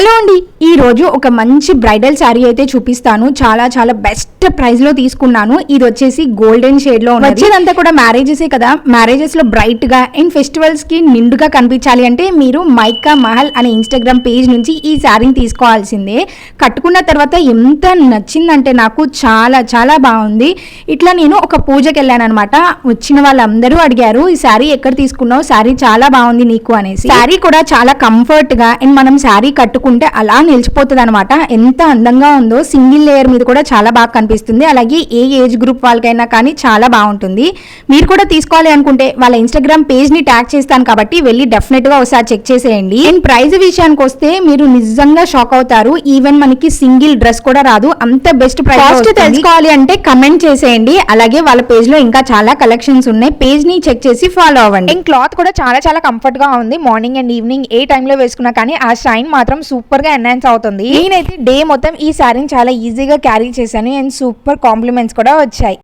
Hello అండి. ఈ రోజు ఒక మంచి బ్రైడల్ శారీ అయితే చూపిస్తాను. చాలా చాలా బెస్ట్ ప్రైస్లో తీసుకున్నాను. ఇది వచ్చేసి గోల్డెన్ షేడ్లో వచ్చేదంతా కూడా మ్యారేజెస్ కదా? మ్యారేజెస్లో బ్రైట్గా అండ్ ఫెస్టివల్స్కి నిండుగా కనిపించాలి అంటే మీరు మైకా మహల్ అనే ఇన్స్టాగ్రామ్ పేజ్ నుంచి ఈ శారీని తీసుకోవాల్సిందే. కట్టుకున్న తర్వాత ఎంత నచ్చిందంటే నాకు చాలా చాలా బాగుంది. ఇట్లా నేను ఒక పూజకి వెళ్ళాను అనమాట వచ్చిన వాళ్ళందరూ అడిగారు ఈ శారీ ఎక్కడ తీసుకున్నావు? శారీ చాలా బాగుంది నీకు అనేసి. శారీ కూడా చాలా కంఫర్ట్గా అండ్ మనం శారీ కట్టుకుంటే అలా నిలిచిపోతుంది అనమాట ఎంత అందంగా ఉందో సింగిల్ లేయర్ మీద కూడా చాలా బాగా కనిపిస్తుంది. అలాగే ఏ ఏజ్ గ్రూప్ వాళ్ళకైనా కానీ చాలా బాగుంటుంది. మీరు కూడా తీసుకోవాలి అనుకుంటే వాళ్ళ ఇన్స్టాగ్రామ్ పేజ్ని ట్యాగ్ చేస్తాను కాబట్టి వెళ్ళి డెఫినెట్గా ఒకసారి చెక్ చేసేయండి. అండ్ ప్రైస్ విషయానికి వస్తే మీరు నిజంగా షాక్ అవుతారు. ఈవెన్ మనకి సింగిల్ డ్రెస్ కూడా రాదు. అంత బెస్ట్ ప్రైస్ తెలుసుకోవాలి అంటే కమెంట్ చేసేయండి. అలాగే వాళ్ళ పేజ్లో ఇంకా చాలా కలెక్షన్స్ ఉన్నాయి. పేజ్ని చెక్ చేసి ఫాలో అవ్వండి. అండ్ క్లాత్ కూడా చాలా చాలా కంఫర్ట్గా ఉంది. మార్నింగ్ అండ్ ఈవినింగ్ ఏ టైంలో వేసుకున్నా కానీ ఆ షైన్ మాత్రం సూపర్గా ఎన్హాన్స్ అవుతుంది. నేనైతే డే మొత్తం ఈ శారీని చాలా ఈజీగా క్యారీ చేశాను. అండ్ సూపర్ కాంప్లిమెంట్స్ కూడా వచ్చాయి.